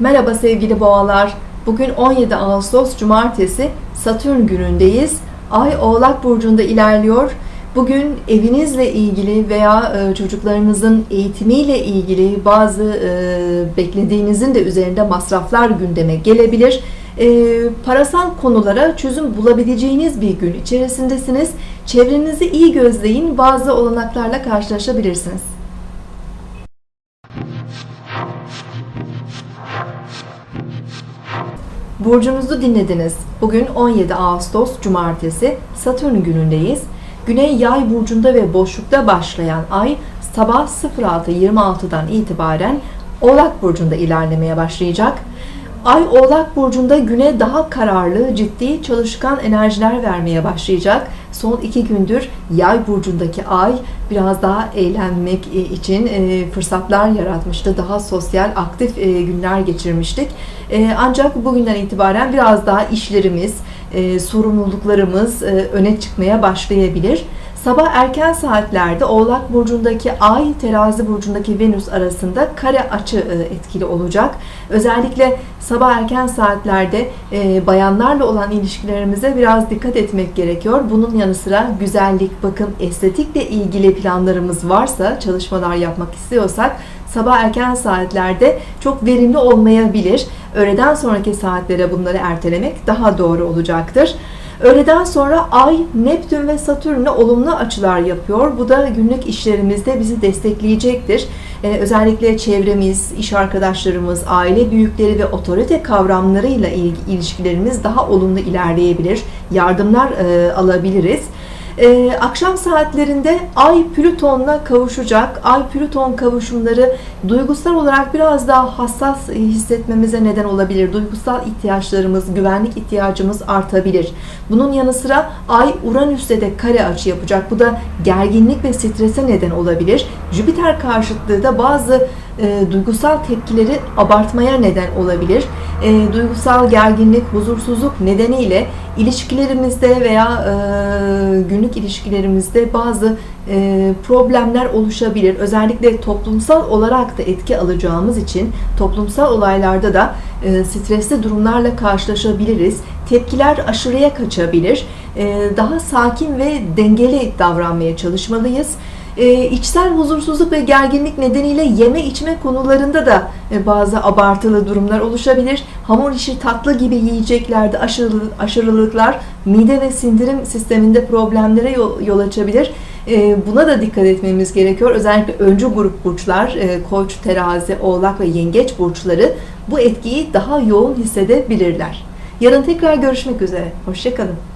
Merhaba sevgili boğalar. Bugün 17 Ağustos Cumartesi Satürn günündeyiz. Ay Oğlak Burcu'nda ilerliyor. Bugün evinizle ilgili veya e, çocuklarınızın eğitimiyle ilgili bazı e, beklediğinizin de üzerinde masraflar gündeme gelebilir. E, Parasal konulara çözüm bulabileceğiniz bir gün içerisindesiniz. Çevrenizi iyi gözleyin. Bazı olanaklarla karşılaşabilirsiniz. Burcunuzu dinlediniz. Bugün 17 Ağustos Cumartesi Satürn günündeyiz. Güney Yay burcunda ve boşlukta başlayan ay sabah 06.26'dan itibaren Oğlak burcunda ilerlemeye başlayacak. Ay Oğlak burcunda güne daha kararlı, ciddi, çalışkan enerjiler vermeye başlayacak. Son iki gündür Yay burcundaki ay biraz daha eğlenmek için e, fırsatlar yaratmıştı. Daha sosyal, aktif e, günler geçirmiştik. E, ancak bugünden itibaren biraz daha işlerimiz, sorumluluklarımız öne çıkmaya başlayabilir. Sabah erken saatlerde Oğlak Burcu'ndaki Ay, Terazi Burcu'ndaki Venüs arasında kare açı etkili olacak. Özellikle sabah erken saatlerde bayanlarla olan ilişkilerimize biraz dikkat etmek gerekiyor. Bunun yanı sıra güzellik, bakım, estetikle ilgili planlarımız varsa, çalışmalar yapmak istiyorsak sabah erken saatlerde çok verimli olmayabilir. Öğleden sonraki saatlere bunları ertelemek daha doğru olacaktır. Öğleden sonra Ay, Neptün ve Satürn'le olumlu açılar yapıyor. Bu da günlük işlerimizde bizi destekleyecektir. Ee, özellikle çevremiz, iş arkadaşlarımız, aile büyükleri ve otorite kavramlarıyla ilişkilerimiz daha olumlu ilerleyebilir. Yardımlar e, alabiliriz. Ee, akşam saatlerinde Ay Plüton'la kavuşacak. Ay Plüton kavuşumları duygusal olarak biraz daha hassas hissetmemize neden olabilir. Duygusal ihtiyaçlarımız, güvenlik ihtiyacımız artabilir. Bunun yanı sıra Ay Uranüs'te de kare açı yapacak. Bu da gerginlik ve strese neden olabilir. Jüpiter karşıtlığı da bazı e, duygusal tepkileri abartmaya neden olabilir. E, duygusal gerginlik, huzursuzluk nedeniyle ilişkilerimizde veya e, günlük ilişkilerimizde bazı e, problemler oluşabilir. Özellikle toplumsal olarak da etki alacağımız için toplumsal olaylarda da e, stresli durumlarla karşılaşabiliriz. Tepkiler aşırıya kaçabilir. E, daha sakin ve dengeli davranmaya çalışmalıyız e, içsel huzursuzluk ve gerginlik nedeniyle yeme içme konularında da e, bazı abartılı durumlar oluşabilir. Hamur işi tatlı gibi yiyeceklerde aşırılık, aşırılıklar mide ve sindirim sisteminde problemlere yol, yol açabilir. E, buna da dikkat etmemiz gerekiyor. Özellikle öncü grup burçlar, e, koç, terazi, oğlak ve yengeç burçları bu etkiyi daha yoğun hissedebilirler. Yarın tekrar görüşmek üzere. Hoşçakalın.